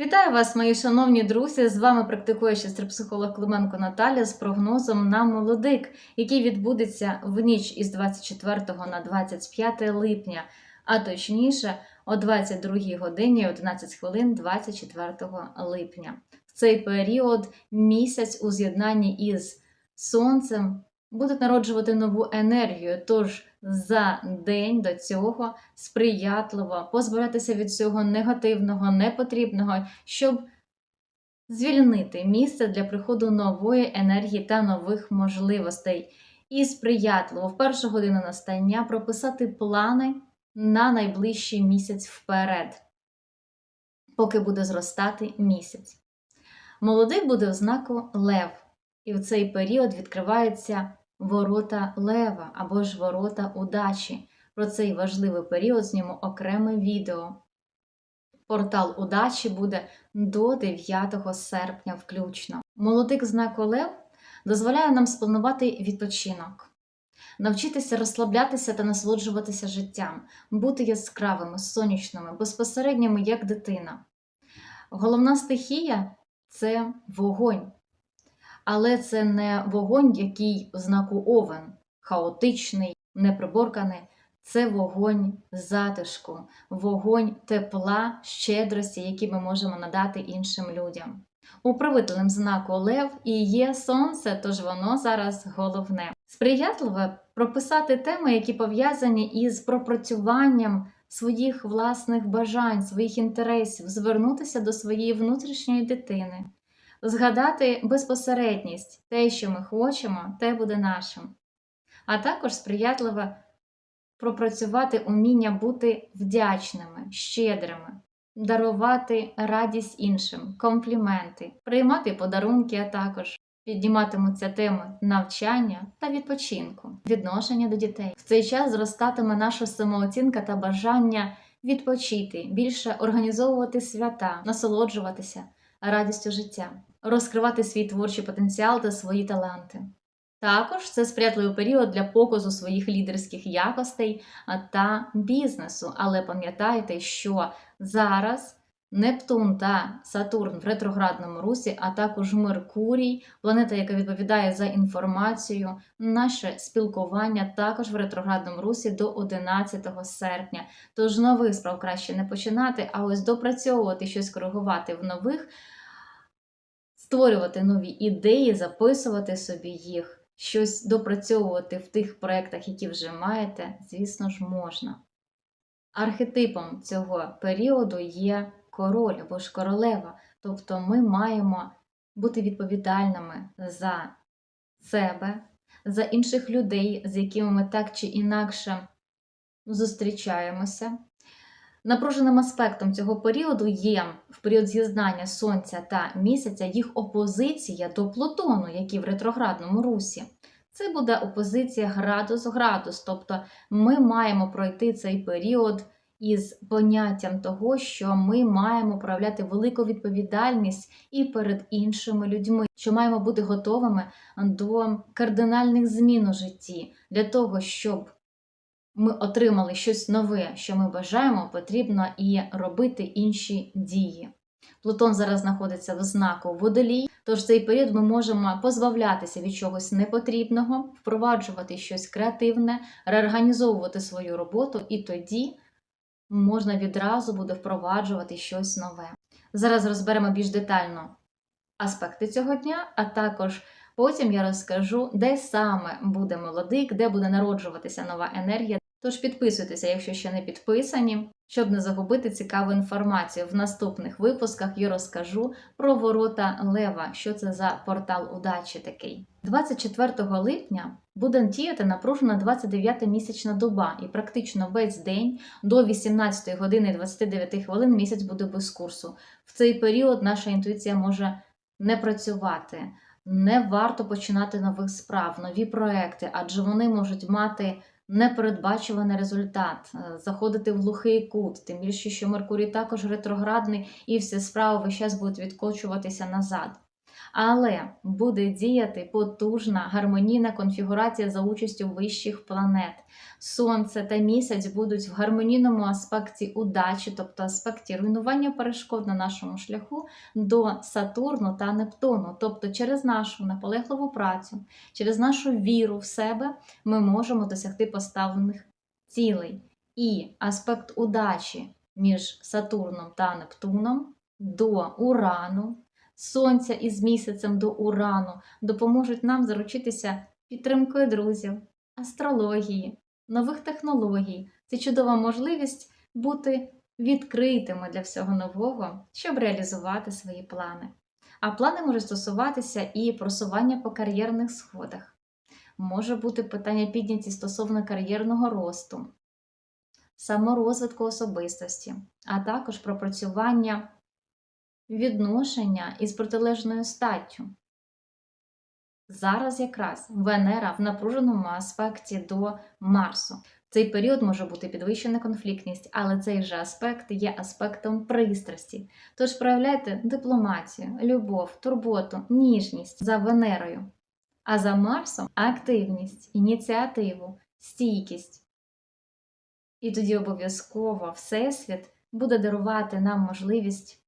Вітаю вас, мої шановні друзі! З вами практикуючий стрип-психолог Клименко Наталя з прогнозом на молодик, який відбудеться в ніч із 24 на 25 липня, а точніше о 22 годині 11 хвилин 24 липня. В цей період місяць у з'єднанні із сонцем буде народжувати нову енергію. Тож за день до цього сприятливо позбавлятися від всього негативного, непотрібного, щоб звільнити місце для приходу нової енергії та нових можливостей. І сприятливо в першу годину настання прописати плани на найближчий місяць вперед, поки буде зростати місяць. Молодик буде в знаку Лев, і в цей період відкриваються ворота Лева або ж ворота удачі. Про цей важливий період зніму окреме відео. Портал удачі буде до 9 серпня включно. Молодик знаку Лев дозволяє нам спланувати відпочинок, навчитися розслаблятися та насолоджуватися життям, бути яскравими, сонячними, безпосередніми як дитина. Головна стихія це вогонь. Але це не вогонь, який в знаку овен, хаотичний, неприборканий. Це вогонь затишку, вогонь тепла, щедрості, які ми можемо надати іншим людям. Управителем знаку Лев і є сонце, тож воно зараз головне. Сприятливе прописати теми, які пов'язані із пропрацюванням своїх власних бажань, своїх інтересів, звернутися до своєї внутрішньої дитини згадати безпосередність, те, що ми хочемо, те буде нашим. А також сприятливо пропрацювати уміння бути вдячними, щедрими, дарувати радість іншим, компліменти, приймати подарунки, а також підніматимуться теми навчання та відпочинку, відношення до дітей. В цей час зростатиме наша самооцінка та бажання відпочити, більше організовувати свята, насолоджуватися радістю життя, розкривати свій творчий потенціал та свої таланти. Також це сприятливий період для показу своїх лідерських якостей та бізнесу. Але пам'ятайте, що зараз Нептун та Сатурн в ретроградному русі, а також Меркурій, планета, яка відповідає за інформацію, наше спілкування також в ретроградному русі до 11 серпня. Тож нових справ краще не починати, а ось допрацьовувати щось коригувати в нових, створювати нові ідеї, записувати собі їх щось допрацьовувати в тих проєктах, які вже маєте, звісно ж, можна. Архетипом цього періоду є король або ж королева, тобто ми маємо бути відповідальними за себе, за інших людей, з якими ми так чи інакше зустрічаємося. Напруженим аспектом цього періоду є в період з'єднання Сонця та місяця їх опозиція до Плутону, який в ретроградному русі. Це буде опозиція градус-градус, тобто ми маємо пройти цей період із поняттям того, що ми маємо проявляти велику відповідальність і перед іншими людьми, що маємо бути готовими до кардинальних змін у житті для того, щоб ми отримали щось нове, що ми бажаємо, потрібно і робити інші дії. Плутон зараз знаходиться в знаку водолій, тож цей період ми можемо позбавлятися від чогось непотрібного, впроваджувати щось креативне, реорганізовувати свою роботу, і тоді можна відразу буде впроваджувати щось нове. Зараз розберемо більш детально аспекти цього дня, а також потім я розкажу, де саме буде молодик, де буде народжуватися нова енергія. Тож підписуйтеся, якщо ще не підписані, щоб не загубити цікаву інформацію. В наступних випусках я розкажу про ворота Лева, що це за портал удачі такий. 24 липня буде діяти напружена 29 місячна доба, і практично весь день до 18 години 29 хвилин місяць буде без курсу. В цей період наша інтуїція може не працювати. Не варто починати нових справ, нові проекти, адже вони можуть мати непередбачуваний результат, е, заходити в глухий кут, тим більше, що Меркурій також ретроградний, і всі справи весь час будуть відкочуватися назад. Але буде діяти потужна гармонійна конфігурація за участю вищих планет. Сонце та місяць будуть в гармонійному аспекті удачі, тобто аспекті руйнування перешкод на нашому шляху до Сатурну та Нептуну. Тобто, через нашу наполегливу працю, через нашу віру в себе ми можемо досягти поставлених цілей. І аспект удачі між Сатурном та Нептуном до Урану, Сонця із місяцем до Урану допоможуть нам заручитися підтримкою друзів, астрології, нових технологій. Це чудова можливість бути відкритими для всього нового, щоб реалізувати свої плани. А плани можуть стосуватися і просування по кар'єрних сходах. Може бути питання підняті стосовно кар'єрного росту, саморозвитку особистості, а також пропрацювання відношення із протилежною статтю. Зараз якраз Венера в напруженому аспекті до Марсу. Цей період може бути підвищена конфліктність, але цей же аспект є аспектом пристрасті. Тож проявляйте дипломатію, любов, турботу, ніжність за Венерою, а за Марсом активність, ініціативу, стійкість. І тоді обов'язково Всесвіт буде дарувати нам можливість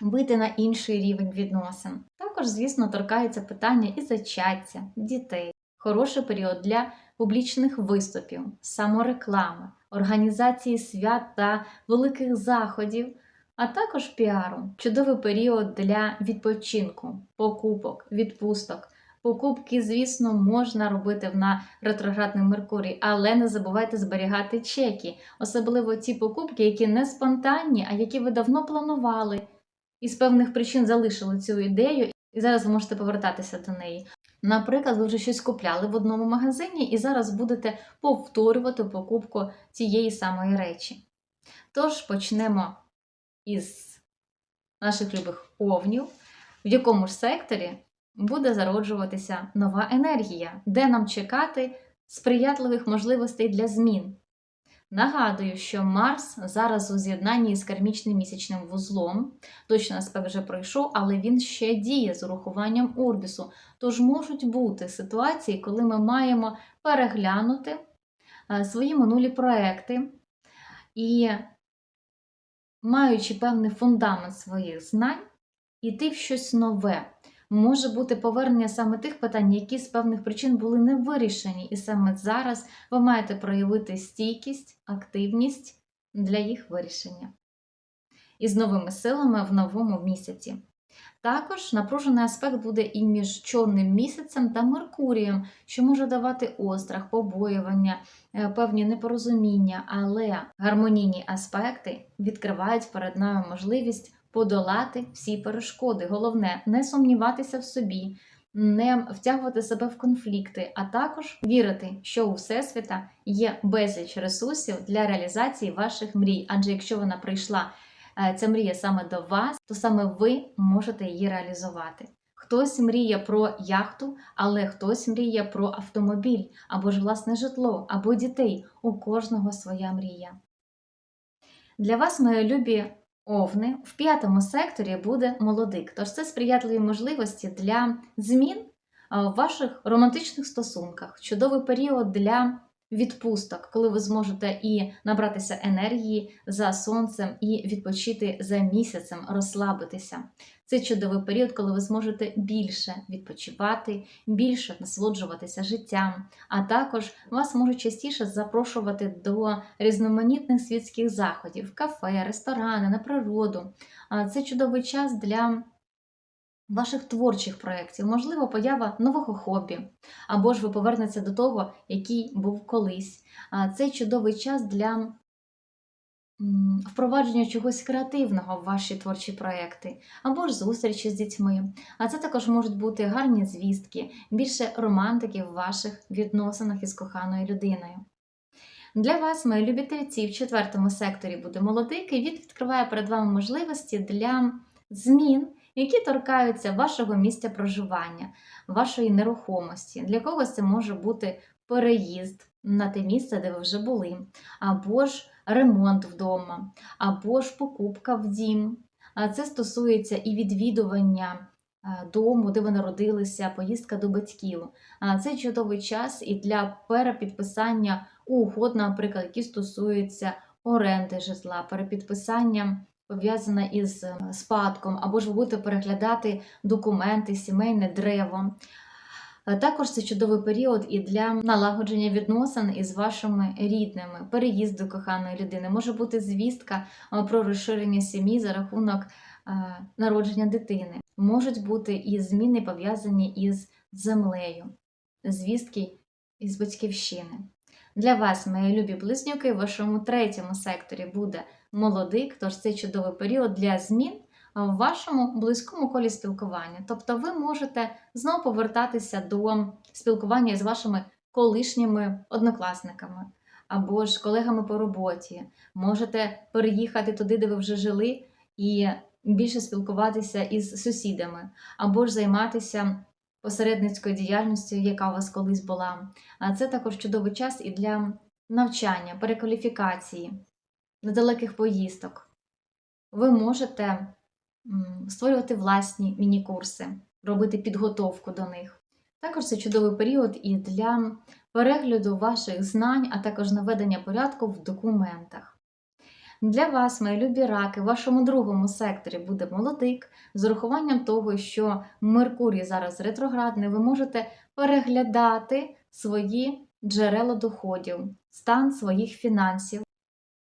вийти на інший рівень відносин. Також, звісно, торкається питання і зачаття, дітей. Хороший період для публічних виступів, самореклами, організації свят та великих заходів, а також піару. Чудовий період для відпочинку, покупок, відпусток. Покупки, звісно, можна робити на ретроградний Меркурій, але не забувайте зберігати чеки, особливо ті покупки, які не спонтанні, а які ви давно планували і з певних причин залишили цю ідею, і зараз ви можете повертатися до неї. Наприклад, ви вже щось купляли в одному магазині і зараз будете повторювати покупку цієї самої речі. Тож почнемо із наших любих овнів, в якому ж секторі буде зароджуватися нова енергія, де нам чекати сприятливих можливостей для змін. Нагадую, що Марс зараз у з'єднанні з кармічним місячним вузлом. Точно аспект вже пройшов, але він ще діє з урахуванням Урбісу. Тож можуть бути ситуації, коли ми маємо переглянути е, свої минулі проекти і, маючи певний фундамент своїх знань, іти в щось нове може бути повернення саме тих питань, які з певних причин були не вирішені, і саме зараз ви маєте проявити стійкість, активність для їх вирішення. І з новими силами в новому місяці. Також напружений аспект буде і між чорним місяцем та Меркурієм, що може давати острах, побоювання, е, певні непорозуміння, але гармонійні аспекти відкривають перед нами можливість подолати всі перешкоди. Головне не сумніватися в собі, не втягувати себе в конфлікти, а також вірити, що у Всесвіта є безліч ресурсів для реалізації ваших мрій. Адже якщо вона прийшла, е, ця мрія саме до вас, то саме ви можете її реалізувати. Хтось мріє про яхту, але хтось мріє про автомобіль, або ж власне житло, або дітей. У кожного своя мрія. Для вас, мої любі Овни в п'ятому секторі буде молодик, тож це сприятливі можливості для змін в ваших романтичних стосунках, чудовий період для відпусток, коли ви зможете і набратися енергії за сонцем, і відпочити за місяцем, розслабитися. Це чудовий період, коли ви зможете більше відпочивати, більше насолоджуватися життям, а також вас можуть частіше запрошувати до різноманітних світських заходів, кафе, ресторани, на природу. Це чудовий час для ваших творчих проєктів, можливо, поява нового хобі, або ж ви повернеться до того, який був колись. Це чудовий час для впровадження чогось креативного в ваші творчі проекти, або ж зустрічі з дітьми. А це також можуть бути гарні звістки, більше романтики в ваших відносинах із коханою людиною. Для вас, мої любі тельці, в четвертому секторі буде молодик, і він відкриває перед вами можливості для змін які торкаються вашого місця проживання, вашої нерухомості. Для когось це може бути переїзд на те місце, де ви вже були, або ж ремонт вдома, або ж покупка в дім. Це стосується і відвідування дому, де ви народилися, поїздка до батьків. Це чудовий час і для перепідписання угод, наприклад, які стосуються оренди житла, перепідписання пов'язане із е, спадком, або ж ви будете переглядати документи, сімейне древо. Е, Також це чудовий період і для налагодження відносин із вашими рідними, переїзду коханої людини. Може бути звістка е, про розширення сім'ї за рахунок народження дитини. Можуть бути і зміни пов'язані із землею, звістки із батьківщини. Для вас, мої любі близнюки, в вашому третьому секторі буде молодик, тож це чудовий період для змін в вашому близькому колі спілкування. Тобто ви можете знову повертатися до спілкування з вашими колишніми однокласниками або ж колегами по роботі. Можете переїхати туди, де ви вже жили, і більше спілкуватися із сусідами, або ж займатися посередницькою діяльністю, яка у вас колись була. А це також чудовий час і для навчання, перекваліфікації, недалеких поїздок. Ви можете створювати власні міні-курси, робити підготовку до них. Також це чудовий період і для перегляду ваших знань, а також наведення порядку в документах. Для вас, мої любі раки, в вашому другому секторі буде молодик. З урахуванням того, що Меркурій зараз ретроградний, ви можете переглядати свої джерела доходів, стан своїх фінансів.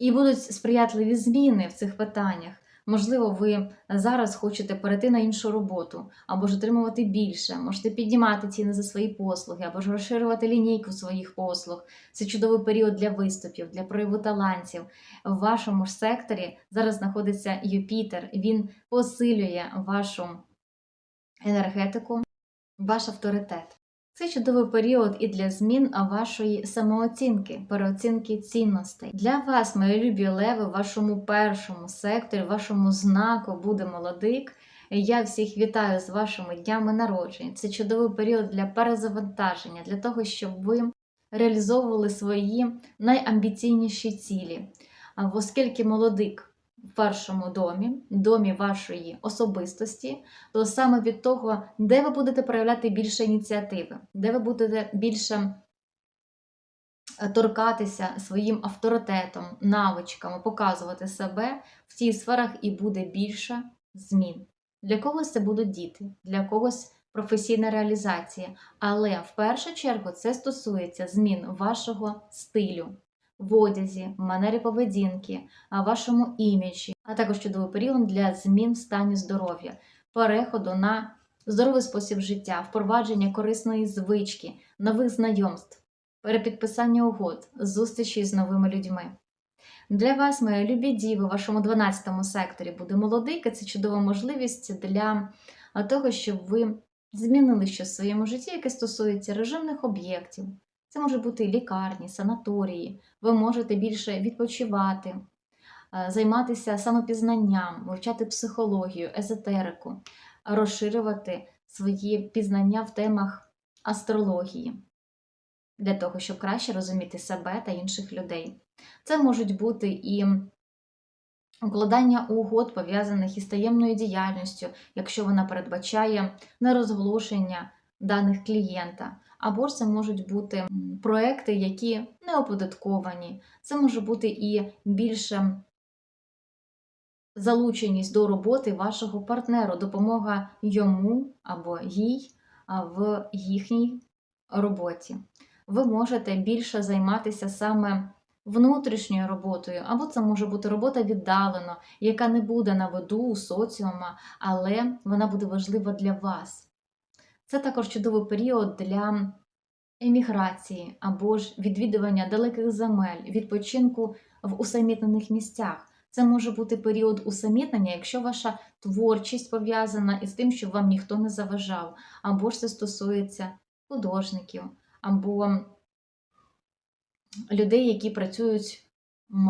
І будуть сприятливі зміни в цих питаннях. Можливо, ви зараз хочете перейти на іншу роботу, або ж отримувати більше, можете піднімати ціни за свої послуги, або ж розширювати лінійку своїх послуг. Це чудовий період для виступів, для прояву талантів. В вашому ж секторі зараз знаходиться Юпітер. Він посилює вашу енергетику, ваш авторитет. Це чудовий період і для змін вашої самооцінки, переоцінки цінностей. Для вас, мої любі леви, в вашому першому секторі, в вашому знаку буде молодик. Я всіх вітаю з вашими днями народження. Це чудовий період для перезавантаження, для того, щоб ви реалізовували свої найамбіційніші цілі. А Оскільки молодик в першому домі, домі вашої особистості, то саме від того, де ви будете проявляти більше ініціативи, де ви будете більше е, торкатися своїм авторитетом, навичками, показувати себе в цих сферах і буде більше змін. Для когось це будуть діти, для когось професійна реалізація. Але в першу чергу це стосується змін вашого стилю, в одязі, в манері поведінки, вашому іміджі, а також чудовий період для змін в стані здоров'я, переходу на здоровий спосіб життя, впровадження корисної звички, нових знайомств, перепідписання угод, зустрічі з новими людьми. Для вас, мої любі діви, в вашому 12 секторі буде молодик, це чудова можливість для того, щоб ви змінили щось в своєму житті, яке стосується режимних об'єктів. Це може бути лікарні, санаторії. Ви можете більше відпочивати, е, займатися самопізнанням, вивчати психологію, езотерику, розширювати свої пізнання в темах астрології для того, щоб краще розуміти себе та інших людей. Це можуть бути і укладання угод, пов'язаних із таємною діяльністю, якщо вона передбачає нерозголошення даних клієнта. Або ж це можуть бути проекти, які не оподатковані. Це може бути і більше залученість до роботи вашого партнеру, допомога йому або їй в їхній роботі. Ви можете більше займатися саме внутрішньою роботою, або це може бути робота віддалено, яка не буде на виду у соціума, але вона буде важлива для вас. Це також чудовий період для еміграції або ж відвідування далеких земель, відпочинку в усамітнених місцях. Це може бути період усамітнення, якщо ваша творчість пов'язана із тим, щоб вам ніхто не заважав, або ж це стосується художників, або людей, які працюють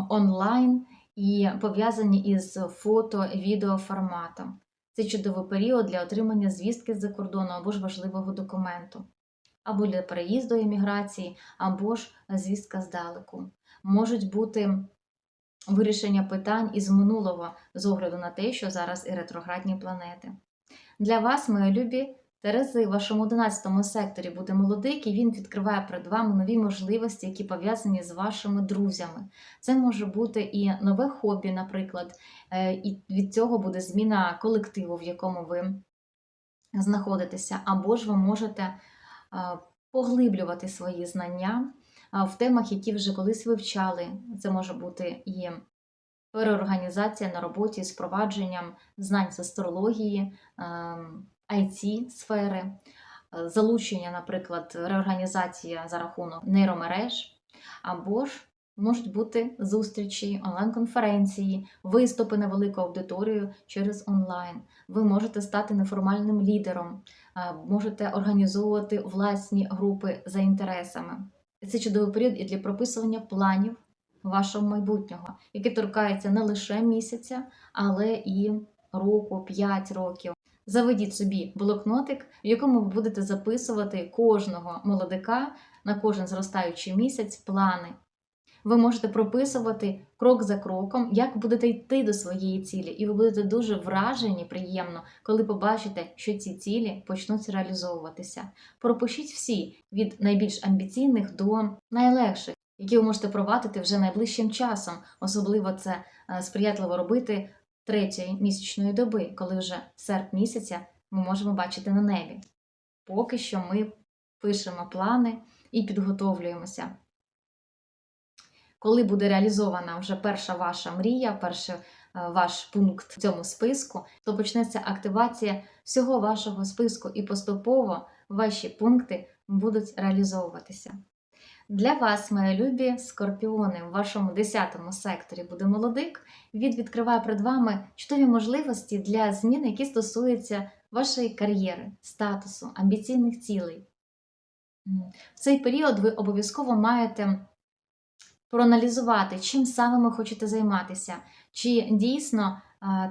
онлайн і пов'язані із фото, відео форматом. Це чудовий період для отримання звістки з-за кордону або ж важливого документу, або для переїзду еміграції, або ж звістка здалеку. Можуть бути вирішення питань із минулого з огляду на те, що зараз і ретроградні планети. Для вас, мої любі Терези, в вашому 11 секторі буде молодик, і він відкриває перед вами нові можливості, які пов'язані з вашими друзями. Це може бути і нове хобі, наприклад, е, і від цього буде зміна колективу, в якому ви знаходитеся, або ж ви можете е, поглиблювати свої знання е, в темах, які вже колись вивчали. Це може бути і переорганізація на роботі з впровадженням знань з астрології, it сфери, е, залучення, наприклад, реорганізація за рахунок нейромереж, або ж можуть бути зустрічі, онлайн-конференції, виступи на велику аудиторію через онлайн. Ви можете стати неформальним лідером, е, можете організовувати власні групи за інтересами. Це чудовий період і для прописування планів вашого майбутнього, яке торкається не лише місяця, але і року, 5 років. Заведіть собі блокнотик, в якому ви будете записувати кожного молодика на кожен зростаючий місяць плани. Ви можете прописувати крок за кроком, як будете йти до своєї цілі, і ви будете дуже вражені, приємно, коли побачите, що ці цілі почнуть реалізовуватися. Пропишіть всі від найбільш амбіційних до найлегших, які ви можете провадити вже найближчим часом. Особливо це е, сприятливо робити третьої місячної доби, коли вже серп місяця ми можемо бачити на небі. Поки що ми пишемо плани і підготовлюємося. Коли буде реалізована вже перша ваша мрія, перший е, ваш пункт в цьому списку, то почнеться активація всього вашого списку, і поступово ваші пункти будуть реалізовуватися. Для вас, мої любі скорпіони, в вашому 10 секторі буде молодик. Він відкриває перед вами чудові можливості для змін, які стосуються вашої кар'єри, статусу, амбіційних цілей. В цей період ви обов'язково маєте проаналізувати, чим саме ви хочете займатися, чи дійсно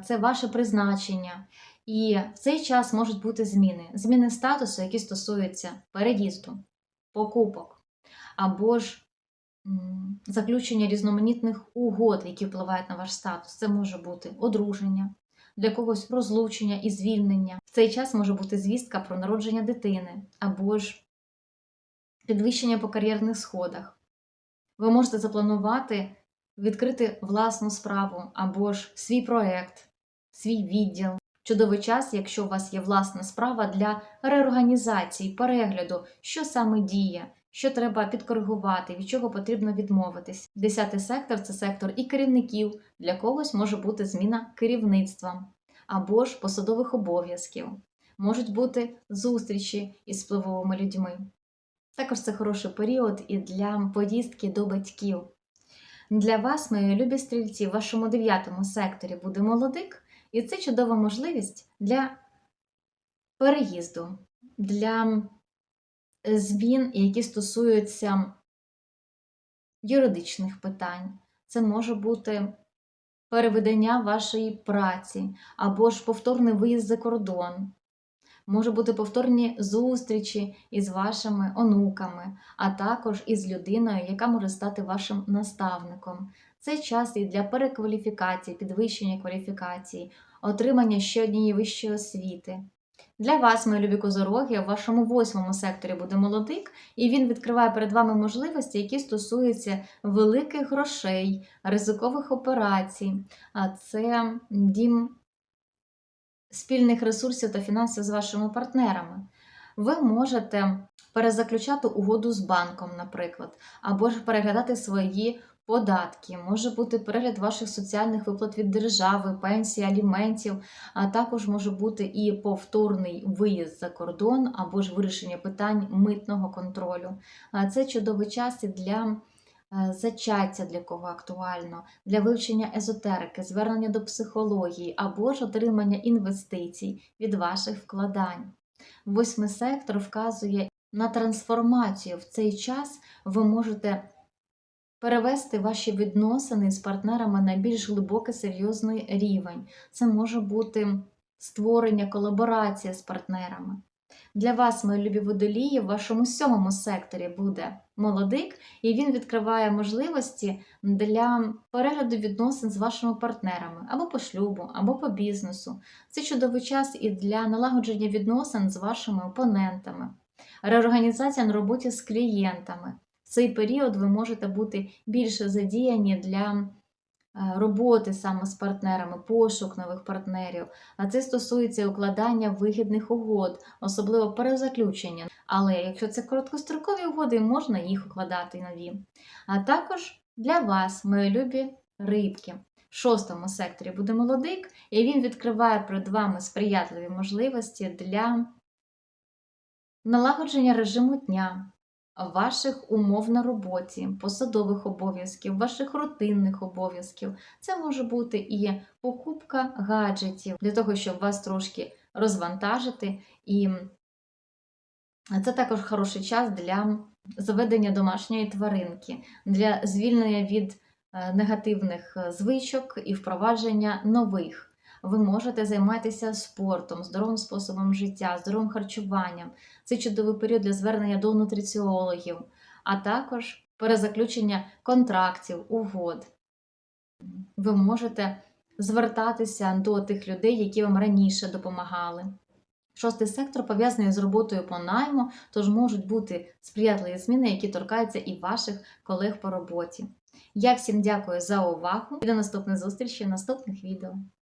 це ваше призначення. І в цей час можуть бути зміни, зміни статусу, які стосуються переїзду, покупок або ж заключення різноманітних угод, які впливають на ваш статус. Це може бути одруження, для когось розлучення і звільнення. В цей час може бути звістка про народження дитини, або ж підвищення по кар'єрних сходах. Ви можете запланувати відкрити власну справу або ж свій проект, свій відділ. Чудовий час, якщо у вас є власна справа для реорганізації, перегляду, що саме діє, що треба підкоригувати, від чого потрібно відмовитись. Десятий сектор це сектор і керівників, для когось може бути зміна керівництва або ж посадових обов'язків, можуть бути зустрічі із впливовими людьми. Також це хороший період і для поїздки до батьків. Для вас, мої любі стрільці, в вашому дев'ятому секторі буде молодик, і це чудова можливість для переїзду, для змін, які стосуються юридичних питань. Це може бути переведення вашої праці, або ж повторний виїзд за кордон. Може бути повторні зустрічі із вашими онуками, а також із людиною, яка може стати вашим наставником. Це час і для перекваліфікації, підвищення кваліфікації, отримання ще однієї вищої освіти. Для вас, мої любі козороги, в вашому восьмому секторі буде молодик, і він відкриває перед вами можливості, які стосуються великих грошей, ризикових операцій. А це дім спільних ресурсів та фінансів з вашими партнерами. Ви можете перезаключати угоду з банком, наприклад, або ж переглядати свої податки, може бути перегляд ваших соціальних виплат від держави, пенсій, аліментів, а також може бути і повторний виїзд за кордон або ж вирішення питань митного контролю. Це чудовий час і для е, зачаття, для кого актуально, для вивчення езотерики, звернення до психології або ж отримання інвестицій від ваших вкладань. Восьмий сектор вказує на трансформацію. В цей час ви можете перевести ваші відносини з партнерами на більш глибокий серйозний рівень. Це може бути створення колаборація з партнерами. Для вас, мої любі водолії, в вашому сьомому секторі буде молодик, і він відкриває можливості для перегляду відносин з вашими партнерами або по шлюбу, або по бізнесу. Це чудовий час і для налагодження відносин з вашими опонентами, реорганізація на роботі з клієнтами. Цей період ви можете бути більше задіяні для е, роботи саме з партнерами, пошук нових партнерів. А це стосується укладання вигідних угод, особливо перезаключення. Але якщо це короткострокові угоди, можна їх укладати нові. А також для вас, мої любі рибки. В шостому секторі буде молодик, і він відкриває перед вами сприятливі можливості для налагодження режиму дня, ваших умов на роботі, посадових обов'язків, ваших рутинних обов'язків. Це може бути і покупка гаджетів для того, щоб вас трошки розвантажити. І це також хороший час для заведення домашньої тваринки, для звільнення від е, негативних е, звичок і впровадження нових. Ви можете займатися спортом, здоровим способом життя, здоровим харчуванням. Це чудовий період для звернення до нутриціологів, а також перезаключення контрактів, угод. Ви можете звертатися до тих людей, які вам раніше допомагали. Шостий сектор пов'язаний з роботою по найму, тож можуть бути сприятливі зміни, які торкаються і ваших колег по роботі. Я всім дякую за увагу і до наступних зустрічей в наступних відео.